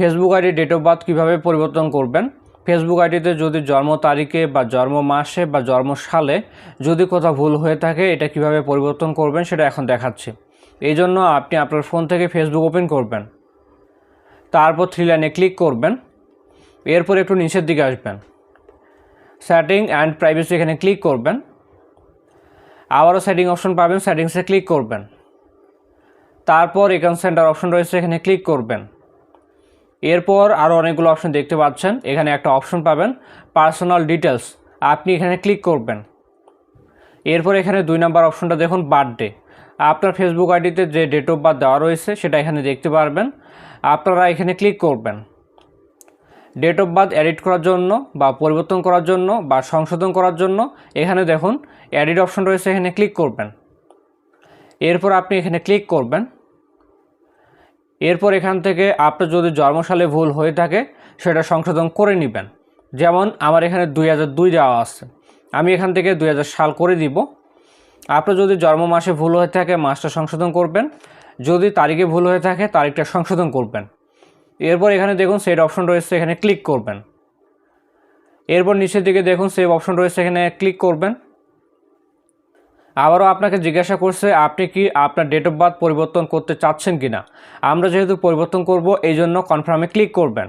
Facebook ID date of birth কীভাবে পরিবর্তন করবেন? ফেসবুক আইডিতে যদি জন্ম তারিখে বা জন্ম মাসে বা জন্ম সালে যদি কোথাও ভুল হয়ে থাকে, এটা কীভাবে পরিবর্তন করবেন সেটা এখন দেখাচ্ছি। এই জন্য আপনি আপনার ফোন থেকে ফেসবুক ওপেন করবেন। তারপর থ্রি লাইনে ক্লিক করবেন। এরপর একটু নিচের দিকে আসবেন। সেটিং অ্যান্ড প্রাইভেসি এখানে ক্লিক করবেন। আবারও সেটিং অপশন পাবেন সেটিংসে ক্লিক করবেন। তারপর এখান সেন্টার অপশন রয়েছে, এখানে ক্লিক করবেন। এরপর আরও অনেকগুলো অপশন দেখতে পাচ্ছেন। এখানে একটা অপশন পাবেন পার্সোনাল ডিটেলস আপনি এখানে ক্লিক করবেন। এরপর এখানে দুই নাম্বার অপশনটা দেখুন বার্থডে আপনার ফেসবুক আইডিতে যে ডেট অফ বার্থ দেওয়া রয়েছে, সেটা এখানে দেখতে পারবেন। আপনারা এখানে ক্লিক করবেন। ডেট অফ বার্থ এডিট করার জন্য বা পরিবর্তন করার জন্য বা সংশোধন করার জন্য এখানে দেখুন এডিট অপশন রয়েছে, এখানে ক্লিক করবেন। এরপর আপনি এখানে ক্লিক করবেন। এরপর এখান থেকে আপনার যদি জন্মসালে ভুল হয়ে থাকে, সেটা সংশোধন করে নেবেন। যেমন আমার এখানে দুই হাজার দুই দেওয়া আছে। আমি এখান থেকে দুই হাজার সাল করে দিব। আপনার যদি জন্ম মাসে ভুল হয়ে থাকে, মাসটা সংশোধন করবেন। যদি তারিখে ভুল হয়ে থাকে, তারিখটা সংশোধন করবেন। এরপর এখানে দেখুন সেট অপশন রয়েছে, এখানে ক্লিক করবেন। এরপর নিচের দিকে দেখুন সেভ অপশন রয়েছে, এখানে ক্লিক করবেন। আবারও আপনাকে জিজ্ঞাসা করছে, আপনি কি আপনার ডেট অফ বার্থ পরিবর্তন করতে চাচ্ছেন কি না আমরা যেহেতু পরিবর্তন করব, এই জন্য কনফার্মে ক্লিক করবেন।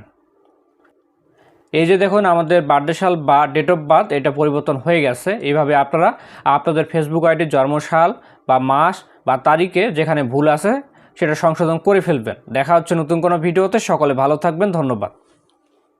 এই যে দেখুন, আমাদের বার্থডে সাল বা ডেট অফ বার্থ এটা পরিবর্তন হয়ে গেছে। এইভাবে আপনারা আপনাদের ফেসবুক আইডির জন্মসাল বা মাস বা তারিখে যেখানে ভুল আছে, সেটা সংশোধন করে ফেলবেন। দেখা হচ্ছে নতুন কোনো ভিডিওতে। সকলে ভালো থাকবেন। ধন্যবাদ।